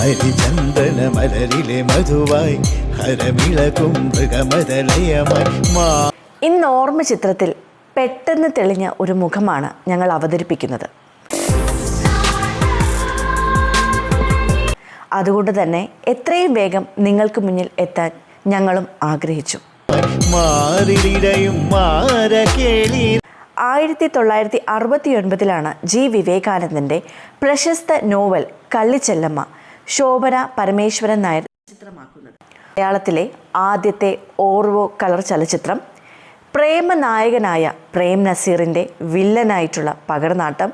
ഹരിചന്ദന മലരിലെ മധുവായി ഹരമിളകും മൃഗമതലയമായി മാ ഇന്ന് ഓർമ്മ ചിത്രത്തിൽ പെട്ടെന്ന് തെളിഞ്ഞ ഒരു മുഖമാണ് ഞങ്ങൾ അവതരിപ്പിക്കുന്നത്. അതുകൊണ്ട് തന്നെ എത്രയും വേഗം നിങ്ങൾക്ക് മുന്നിൽ എത്താൻ ഞങ്ങളും ആഗ്രഹിച്ചു. ആയിരത്തി തൊള്ളായിരത്തി അറുപത്തി ഒൻപതിലാണ് ജി. വിവേകാനന്ദന്റെ പ്രശസ്ത നോവൽ കള്ളിച്ചെല്ലമ്മ ശോഭന പരമേശ്വരൻ നായർ ചിത്രമാക്കുന്നത്. മലയാളത്തിലെ ആദ്യത്തെ ഓർവോ കളർ ചലച്ചിത്രം പ്രേമനായകനായ പ്രേം നസീറിന്റെ വില്ലനായിട്ടുള്ള പകർനാട്ടം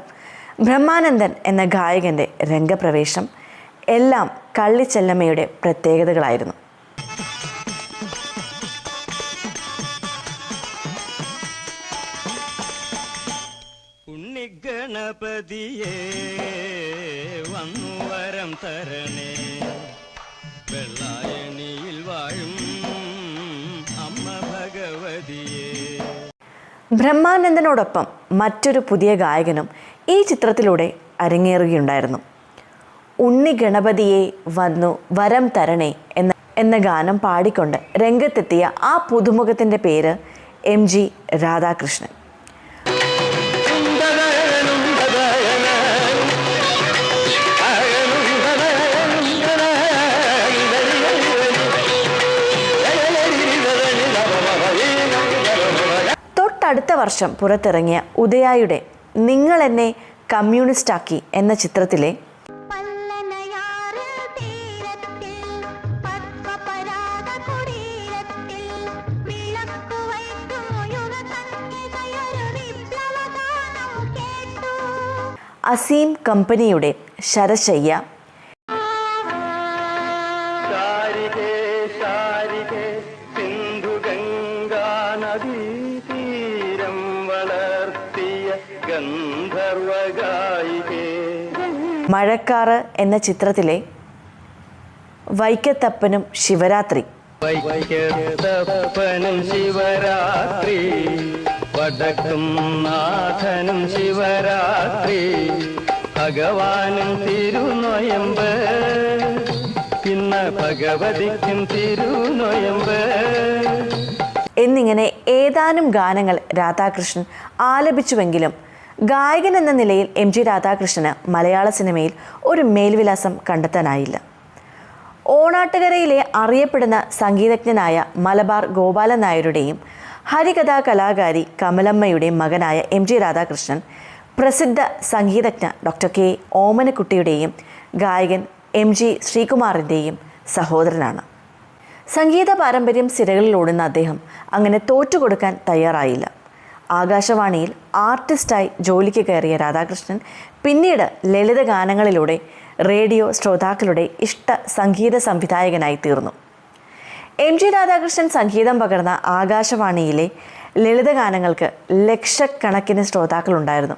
ബ്രഹ്മാനന്ദൻ എന്ന ഗായകന്റെ രംഗപ്രവേശം എല്ലാം കള്ളിച്ചെല്ലമ്മയുടെ പ്രത്യേകതകളായിരുന്നു. ഉണ്ണിഗണപതിയേ വന്നു വരം തരണേ. വെള്ളായണിയിൽ വാഴും അമ്മ ഭഗവതിയേ. ബ്രഹ്മാനന്ദനോടൊപ്പം മറ്റൊരു പുതിയ ഗായകനും ഈ ചിത്രത്തിലൂടെ അരങ്ങേറുകയുണ്ടായിരുന്നു. ഉണ്ണി ഗണപതിയെ വന്നു വരം തരണേ എന്ന എന്ന ഗാനം പാടിക്കൊണ്ട് രംഗത്തെത്തിയ ആ പുതുമുഖത്തിന്റെ പേര് എം ജി രാധാകൃഷ്ണൻ. വർഷം പുറത്തിറങ്ങിയ ഉദയായുടെ നിങ്ങൾ എന്നെ കമ്മ്യൂണിസ്റ്റാക്കി എന്ന ചിത്രത്തിലെ അസീം കമ്പനിയുടെ ശരശയ്യ. മഴക്കാറ് എന്ന ചിത്രത്തിലെ വൈക്കത്തപ്പനും ശിവരാത്രി. വൈക്കത്തപ്പനും ശിവരാത്രി വടക്കും നാഥനും ശിവരാത്രി ഭഗവാനും തിരുനൊയമ്പ് ഇന്ന് ഭഗവതിക്കും തിരുനൊയമ്പ്. എന്നിങ്ങനെ ഏതാനും ഗാനങ്ങൾ രാധാകൃഷ്ണൻ ആലപിച്ചുവെങ്കിലും ഗായകൻ എന്ന നിലയിൽ എം ജി രാധാകൃഷ്ണന് മലയാള സിനിമയിൽ ഒരു മേൽവിലാസം കണ്ടെത്താനായില്ല. ഓണാട്ടുകരയിലെ അറിയപ്പെടുന്ന സംഗീതജ്ഞനായ മലബാർ ഗോപാലൻ നായരുടെയും ഹരികഥാ കലാകാരി കമലമ്മയുടെയും മകനായ എം ജി രാധാകൃഷ്ണൻ പ്രസിദ്ധ സംഗീതജ്ഞ ഡോക്ടർ കെ ഓമനക്കുട്ടിയുടെയും ഗായകൻ എം ജി ശ്രീകുമാറിന്റെയും സഹോദരനാണ്. സംഗീത പാരമ്പര്യം സിരകളിലോടുന്ന അദ്ദേഹം അങ്ങനെ തോറ്റുകൊടുക്കാൻ തയ്യാറായില്ല. ആകാശവാണിയിൽ ആർട്ടിസ്റ്റായി ജോലിക്ക് കയറിയ രാധാകൃഷ്ണൻ പിന്നീട് ലളിത ഗാനങ്ങളിലൂടെ റേഡിയോ ശ്രോതാക്കളുടെ ഇഷ്ട സംഗീത സംവിധായകനായി തീർന്നു. എം ജി രാധാകൃഷ്ണൻ സംഗീതം പകർന്ന ആകാശവാണിയിലെ ലളിത ഗാനങ്ങൾക്ക് ലക്ഷക്കണക്കിന് ശ്രോതാക്കളുണ്ടായിരുന്നു.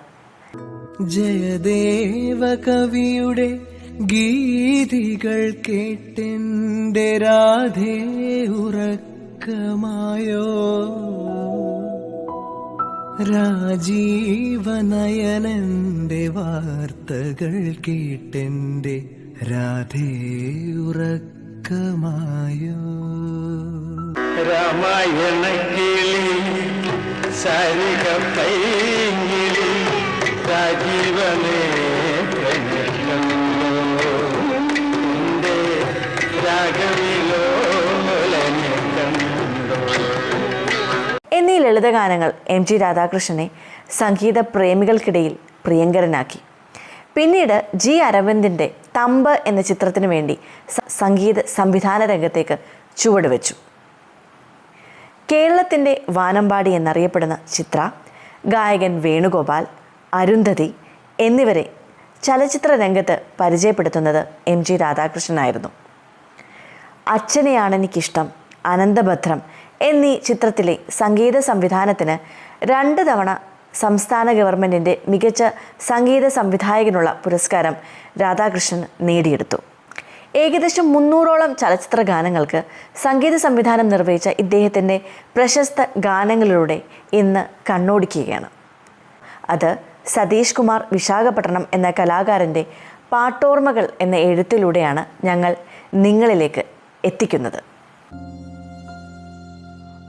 ജയദേവ കവിയുടെ ഗീതികൾ കേട്ടെന്റെ രാധേ ഉറക്കമായോ? രാജീവനയനന്റെ വാർത്തകൾ കേട്ടെന്റെ രാധേ ഉറക്കമായോ രാമായണ കിളി സരിക പൈങ്കിളി രാജീവനേ രാഗവിലോ ലളിതഗാനങ്ങൾ എം ജി രാധാകൃഷ്ണനെ സംഗീത പ്രേമികൾക്കിടയിൽ പ്രിയങ്കരനാക്കി. പിന്നീട് ജി അരവിന്ദിന്റെ തമ്പ് എന്ന ചിത്രത്തിനു വേണ്ടി സംഗീത സംവിധാന രംഗത്തേക്ക് ചുവടുവെച്ചു കേരളത്തിന്റെ വാനമ്പാടി എന്നറിയപ്പെടുന്ന ചിത്ര ഗായകൻ വേണുഗോപാൽ അരുന്ധതി എന്നിവരെ ചലച്ചിത്ര രംഗത്ത് പരിചയപ്പെടുത്തുന്നത് എം ജി രാധാകൃഷ്ണനായിരുന്നു. അച്ഛനെയാണെനിക്കിഷ്ടം അനന്തഭദ്രം എന്നീ ചിത്രത്തിലെ സംഗീത സംവിധാനത്തിന് രണ്ട് തവണ സംസ്ഥാന ഗവൺമെന്റിന്റെ മികച്ച സംഗീത സംവിധായകനുള്ള പുരസ്കാരം രാധാകൃഷ്ണൻ നേടിയെടുത്തു. ഏകദേശം മുന്നൂറോളം ചലച്ചിത്ര ഗാനങ്ങൾക്ക് സംഗീത സംവിധാനം നിർവഹിച്ച ഇദ്ദേഹത്തിന്റെ പ്രശസ്ത ഗാനങ്ങളിലൂടെ ഇന്ന് കണ്ണോടിക്കുകയാണ്. അത് സതീഷ് കുമാർ വിശാഖപട്ടണം എന്ന കലാകാരന്റെ പാട്ടോർമ്മകൾ എന്ന എഴുത്തിലൂടെയാണ് ഞങ്ങൾ നിങ്ങളിലേക്ക് എത്തിക്കുന്നത്.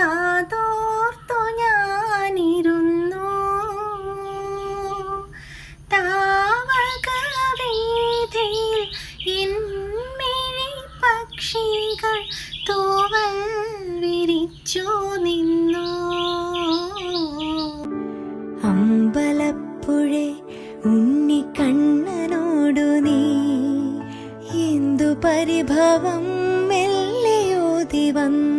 കാതോർത്തു ഞാനിരുന്നു. താവകവീഥിയിൽ എന്മിഴി പക്ഷികൾ തൂവൽ വിരിച്ചു നിന്നു. അമ്പലപ്പുഴേ ഉണ്ണിക്കണ്ണനോടു നീ എന്തു പരിഭവം മെല്ലെയോതി വന്നുവോ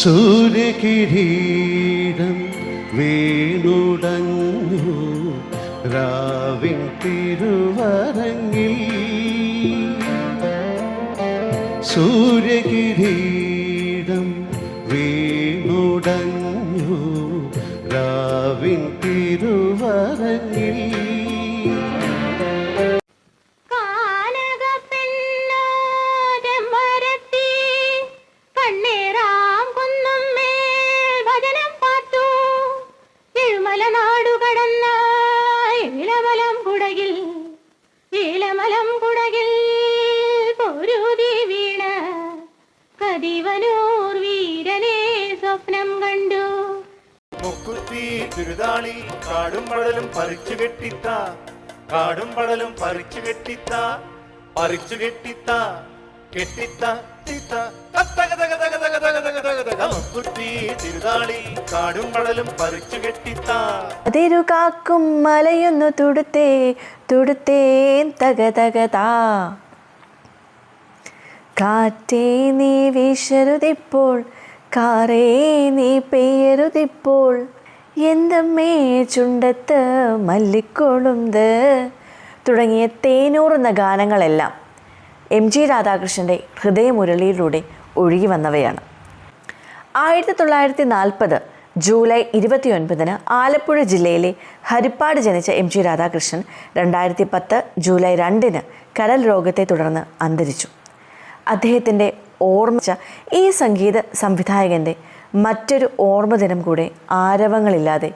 സൂര്യകിരീടം വീണുടഞ്ഞു രാവിൻ തിരുവരങ്ങിൽ. സൂര്യകിരീടം വീണുടഞ്ഞു രാവിൻ തിരുവരങ്ങിൽ തിരുതാളി കാടും പടലും പറിച്ചു കെട്ടിത്ത കാടും പടലും പറിച്ചു കെട്ടിത്ത പറിച്ചു കെട്ടിത്ത കെട്ടിത്ത തിത്ത തത്തക തക തക തക തക തക തക തക. മുക്കുത്തി തിരുതാളി കാടും പടലും പറിച്ചു അതിരു കാക്കും മലയൊന്നു തുടുത്തേ തുടുത്തേ തകതകതാ തക കാറ്റേ നീ വീശരുതിപ്പോൾ കാറേ നീ പെയ്യരുതിപ്പോൾ. എന്തമ്മേ ചുണ്ടത്ത് മല്ലിക്കൊളുന്ത്? തുടങ്ങിയ തേനൂറുന്ന ഗാനങ്ങളെല്ലാം എം ജി രാധാകൃഷ്ണന്റെ ഹൃദയമുരളിയിലൂടെ ഒഴുകി വന്നവയാണ്. ആയിരത്തി തൊള്ളായിരത്തി നാൽപ്പത് ജൂലൈ ഇരുപത്തിയൊൻപതിന് ആലപ്പുഴ ജില്ലയിലെ ഹരിപ്പാട് ജനിച്ച എം ജി രാധാകൃഷ്ണൻ രണ്ടായിരത്തി പത്ത് ജൂലൈ രണ്ടിന് കരൽ രോഗത്തെ തുടർന്ന് അന്തരിച്ചു. അദ്ദേഹത്തിന്റെ ഓർമ്മിച്ച ഈ സംഗീത സംവിധായകന്റെ മറ്റൊരു ഓർമ്മ ദിനം കൂടെ ആരവങ്ങളില്ലാതെ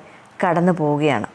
കടന്നു പോവുകയാണ്